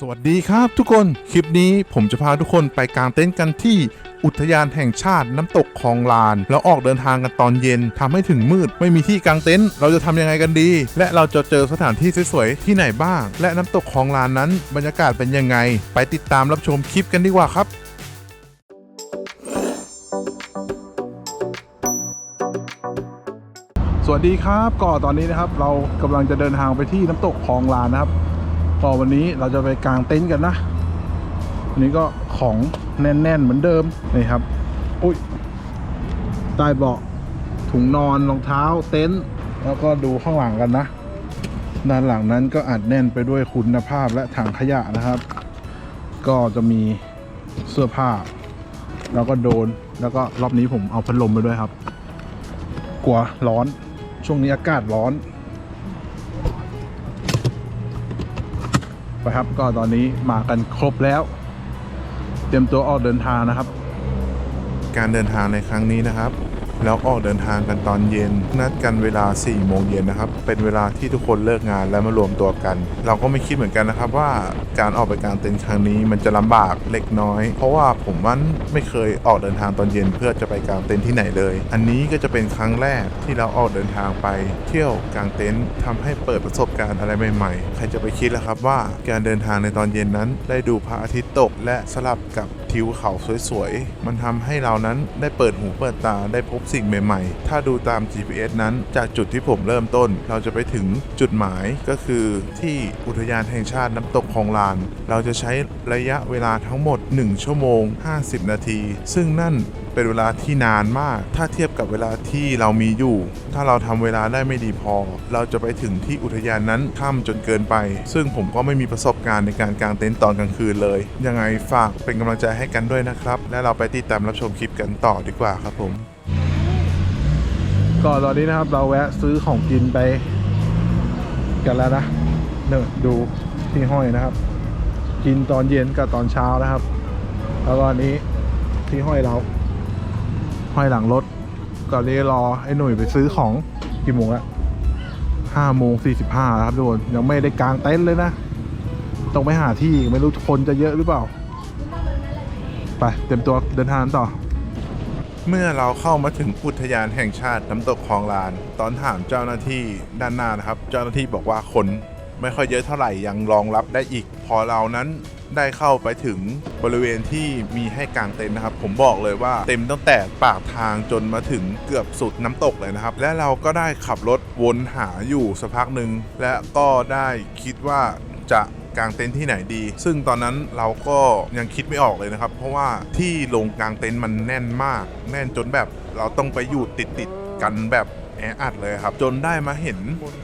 สวัสดีครับทุกคนคลิปนี้ผมจะพาทุกคนไปกางเต็นท์กันที่อุทยานแห่งชาติน้ำตกคลองลาน แล้วออกเดินทางกันตอนเย็นทำให้ถึงมืด ไม่มีที่กางเต็นท์เราจะทำยังไงกันดี และเราจะเจอสถานที่สวยๆที่ไหนบ้าง และน้ำตกคลองลานนั้น บรรยากาศเป็นยังไง ไปติดตามรับชมคลิปกันดีกว่าครับสวัสดีครับก็ตอนนี้นะครับเรากำลังจะเดินทางไปที่น้ำตกคลองลานนะครับ ก็วันนี้เราจะไปกางเต็นท์กันนะวันนี้ก็ของแน่น ๆ เหมือนเดิมนี่ครับ อุ้ยใต้เบาะถุงนอนรองเท้าเต็นท์แล้วก็ดูข้างหลังกันนะ ด้านหลังนั้นก็อัดแน่นไปด้วยคุณภาพและถังขยะนะครับ ก็จะมีเสื้อผ้า แล้วก็โดนแล้วก็รอบนี้ผมเอาพัดลมไปด้วยครับ กลัวร้อนช่วงนี้อากาศร้อน ไปครับ ก็ตอนนี้มากันครบแล้ว เตรียมตัวออกเดินทางนะครับ การเดินทางในครั้งนี้นะครับ แล้วออกเดินทางกันตอนเย็น นัดกันเวลา4โมงเย็นนะครับ เป็นเวลาที่ทุกคนเลิกงานและมารวมตัวกัน เราก็ไม่คิดเหมือนกันนะครับว่าการออกไปกลางเต็นท์ครั้งนี้มันจะลำบากเล็กน้อย เพราะว่าผมมันไม่เคยออกเดินทางตอนเย็นเพื่อจะไปกลางเต็นท์ที่ไหนเลย อันนี้ก็จะเป็นครั้งแรกที่เราออกเดินทางไป เที่ยวกลางเต็นท์ทำให้เปิดประสบการณ์อะไรใหม่ๆ ใครจะไปคิดล่ะครับว่าการเดินทางในตอนเย็นนั้น ได้ดูพระอาทิตย์ตกและสลับกับ ทิวเขาสวยๆ มันทำให้เรานั้นได้เปิดหูเปิดตาได้พบสิ่งใหม่ๆ ถ้าดูตาม GPS นั้นจากจุดที่ผมเริ่มต้น เราจะไปถึงจุดหมายก็คือที่อุทยานแห่งชาติน้ำตกคลองลาน เราจะใช้ระยะเวลาทั้งหมด 1 ชั่วโมง 50 นาที ซึ่งนั่น เป็นเวลาที่นานมาก ถ้าเทียบกับเวลาที่เรามีอยู่ ถ้าเราทำเวลาได้ไม่ดีพอ เราจะไปถึงที่อุทยานนั้นค่ำจนเกินไป ซึ่งผมก็ไม่มีประสบการณ์ในการกางเต็นท์ตอนกลางคืนเลย ยังไงฝากเป็นกำลังใจให้กันด้วยนะครับ และเราไปติดตามรับชมคลิปกันต่อดีกว่าครับผมก็ตอนนี้นะครับเราแวะซื้อของกินไปกันแล้วนะเนี่ยดูที่ห้อยนะครับ กินตอนเย็นกับตอนเช้านะครับ แล้วก็อันนี้ที่ห้อยเรา ห้อยหลังรถก่อนนี้รอไอ้หนุ่ยไปซื้อของกี่โมงละห้าโมงสี่สิบห้าครับทุกคนยังไม่ได้กางเต็นท์เลยนะต้องไปหาที่ไม่รู้คนจะเยอะหรือเปล่า ไปเตรียมตัวเดินทางต่อ เมื่อเราเข้ามาถึงอุทยานแห่งชาติน้ำตกคลองลาน ตอนถามเจ้าหน้าที่ด้านหน้านะครับ เจ้าหน้าที่บอกว่าคนไม่ค่อยเยอะเท่าไหร่ยังรองรับได้อีก พอเรานั้น ได้เข้าไปถึงบริเวณที่มีให้กางเต็นท์นะครับ ผมบอกเลยว่าเต็มตั้งแต่ปากทางจนมาถึงเกือบสุดน้ำตกเลยนะครับ และเราก็ได้ขับรถวนหาอยู่สักพักหนึ่งและก็ได้คิดว่าจะกางเต็นท์ที่ไหนดี ซึ่งตอนนั้นเราก็ยังคิดไม่ออกเลยนะครับ เพราะว่าที่ลงกางเต็นท์มันแน่นมาก แน่นจนแบบเราต้องไปอยู่ติดติดๆกันแบบ แออัดเลยครับ จนได้มาเห็น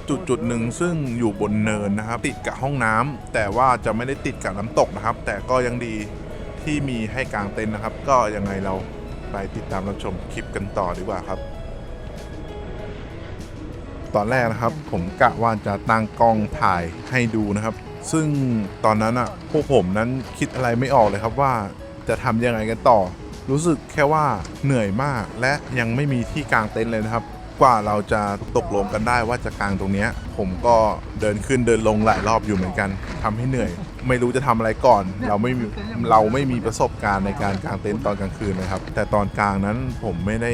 จุดจุดหนึ่งซึ่งอยู่บนเนินนะครับ ติดกับห้องน้ำแต่ว่าจะไม่ได้ติดกับน้ำตกนะครับ แต่ก็ยังดีที่มีให้กางเต็นท์นะครับ ก็ยังไงเราไปติดตามรับชมคลิปกันต่อดีกว่าครับ ตอนแรกนะครับ ผมกะว่าจะตั้งกล้องถ่ายให้ดูนะครับ ซึ่งตอนนั้นอะพวกผมนั้นคิดอะไรไม่ออกเลยครับว่าจะทำยังไงกันต่อ รู้สึกแค่ว่าเหนื่อยมากและยังไม่มีที่กางเต็นท์เลยนะครับ กว่าเราจะตกลงกันได้ว่าจะกางตรงเนี้ย ผมก็เดินขึ้นเดินลงหลายรอบอยู่เหมือนกันทำให้เหนื่อย ไม่รู้จะทำอะไรก่อน เราไม่มีเราไม่มีประสบการณ์ในการกางเต็นท์ตอนกลางคืนนะครับ แต่ตอนกลางนั้นผมไม่ได้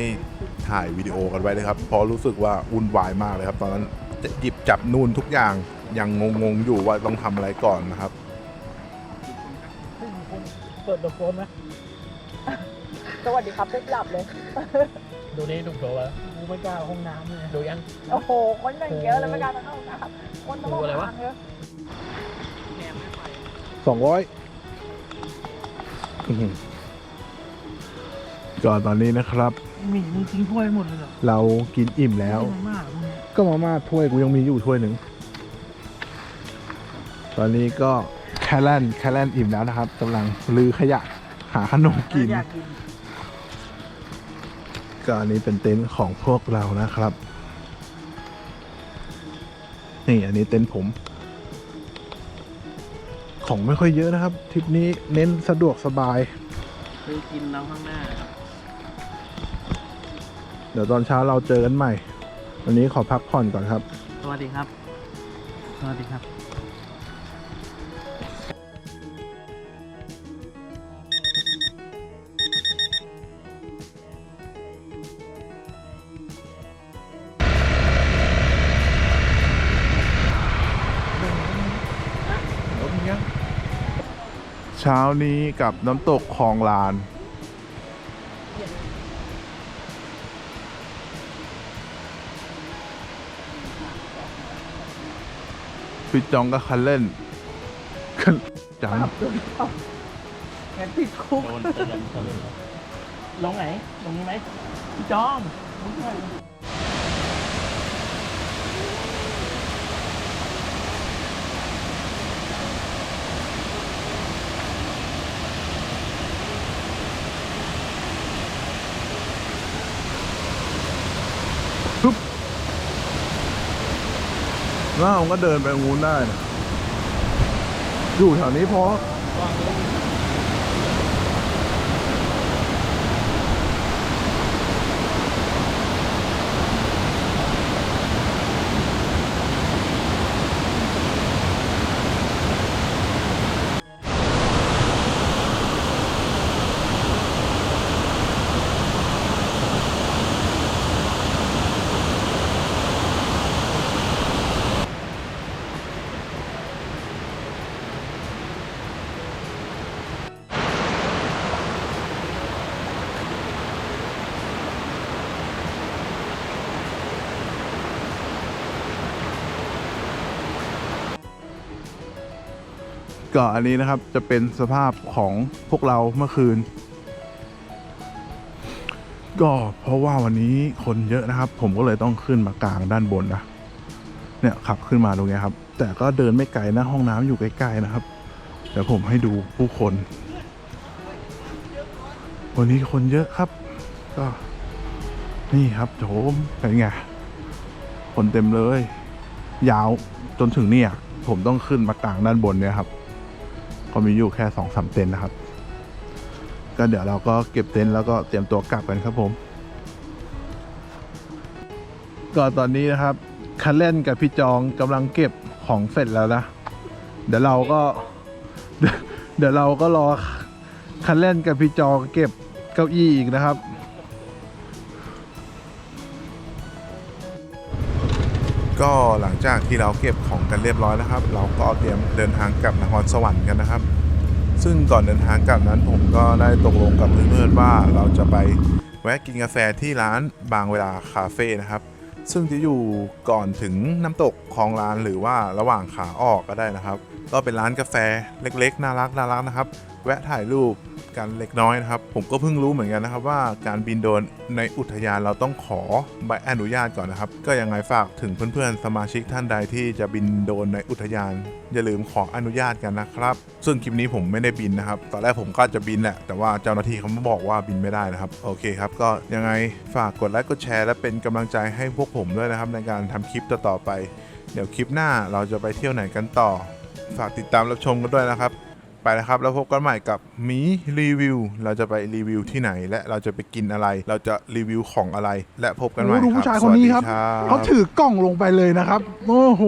ถ่ายวิดีโอกันไว้เลยครับเพราะรู้สึกว่าวุ่นวายมากเลยครับ ตอนนั้นจะหยิบจับนู่นทุกอย่างยังงงๆอยู่ว่าต้องทำอะไรก่อนนะครับเปิดดอะโฟนไหม สวัสดีครับได้หลับเลย ดูนี่ดูโถวะกูไม่กล้าห้องน้ำเลยดูยัง โอ้โห คนอย่างเยอะเลยไม่กล้าเข้าห้องน้ำคนต้องดูอะไรวะทางเยอะสองร้อยก่อนตอนนี้นะครับหมีมึงทิ้งถ้วยหมดเลยเหรอ เรากินอิ่มแล้วไม่มากพวกเนี้ยก็มาม่าถ้วยกูยังมีอยู่ถ้วยหนึ่ง ตอนนี้ก็แคลนแคลนอิ่มแล้วนะครับกำลังลือขยะหาขนมกินอยา กกินก็อันนี้เป็นเต็นท์ของพวกเรานะครับ นี่อันนี้เต็นท์ผม ของไม่ค่อยเยอะนะครับทริปนี้เน้นสะดวกสบายซื้อกินแล้วข้างหน้าครับเดี๋ยวตอนเช้าเราเจอกันใหม่ วันนี้ขอพักผ่อนก่อนครับ สวัสดีครับ สวัสดีครับ เช้านี้กับน้ำตกคลองลานพี่จองก็คันเล่นคันจังงั้นติดคุกลงไหน ตรงนี้ไหมพี่จอม แล้วผมก็เดินไปงูนได้นะอยู่แถวนี้พอ ก็อันนี้นะครับจะเป็นสภาพของพวกเราเมื่อคืน ก็เพราะว่าวันนี้คนเยอะนะครับ ผมก็เลยต้องขึ้นมากลางด้านบนนะเนี่ยขับขึ้นมาตรงนี้ครับ แต่ก็เดินไม่ไกลนะห้องน้ำอยู่ใกล้ๆนะครับเดี๋ยวผมให้ดูผู้คน วันนี้คนเยอะครับ ก็ นี่ครับโถมเป็นไงคนเต็มเลย ยาวจนถึงเนี่ย ผมต้องขึ้นมากลางด้านบนเนี่ยครับ ก็มีอยู่แค่สองสามเต็นนะครับ ก็เดี๋ยวเราก็เก็บเต็นแล้วก็เตรียมตัวกลับกันครับผม ก็ตอนนี้นะครับคันเล่นกับพี่จองกำลังเก็บของเสร็จแล้วนะ เดี๋ยวเราก็ เดี๋ยวเดี๋ยวเราก็รอคันเล่นกับพี่จองเก็บเก้าอี้อีกนะครับ ก็หลังจากที่เราเก็บของกันเรียบร้อยนะครับ เราก็เตรียมเดินทางกลับนครสวรรค์กันนะครับ ซึ่งก่อนเดินทางกลับนั้นผมก็ได้ตกลงกับเพื่อนๆว่าเราจะไปแวะกินกาแฟที่ร้านบางเวลาคาเฟ่นะครับ ซึ่งจะอยู่ก่อนถึงน้ำตกคลองลานหรือว่าระหว่างขาออกก็ได้นะครับ ก็เป็นร้านกาแฟเล็กๆ น่ารักน่ารักนะครับ แวะถ่ายรูป กันเล็กน้อยนะครับ ผมก็เพิ่งรู้เหมือนกันนะครับว่าการบินโดนในอุทยานเราต้องขอใบอนุญาตก่อนนะครับ ก็ยังไงฝากถึงเพื่อนๆ สมาชิกท่านใดที่จะบินโดนในอุทยาน อย่าลืมขออนุญาตกันนะครับ ซึ่งคลิปนี้ผมไม่ได้บินนะครับ ตอนแรกผมก็จะบินแหละ แต่ว่าเจ้าหน้าที่เขามาบอกว่าบินไม่ได้นะครับ โอเคครับ ก็ยังไงฝากกดไลค์ กดแชร์ และเป็นกำลังใจให้พวกผมด้วยนะครับในการทำคลิปต่อๆไป เดี๋ยวคลิปหน้าเราจะไปเที่ยวไหนกันต่อ ฝากติดตามรับชมกันด้วยนะครับ ไปแล้วครับ แล้วพบกันใหม่กับหมีรีวิว เราจะไปรีวิวที่ไหน และเราจะไปกินอะไร เราจะรีวิวของอะไร และพบกันใหม่โอ้โหดูครับผู้ชายคนนี้ครับ สวัสดี เขาถือกล้องลงไปเลยนะครับ โอ้โห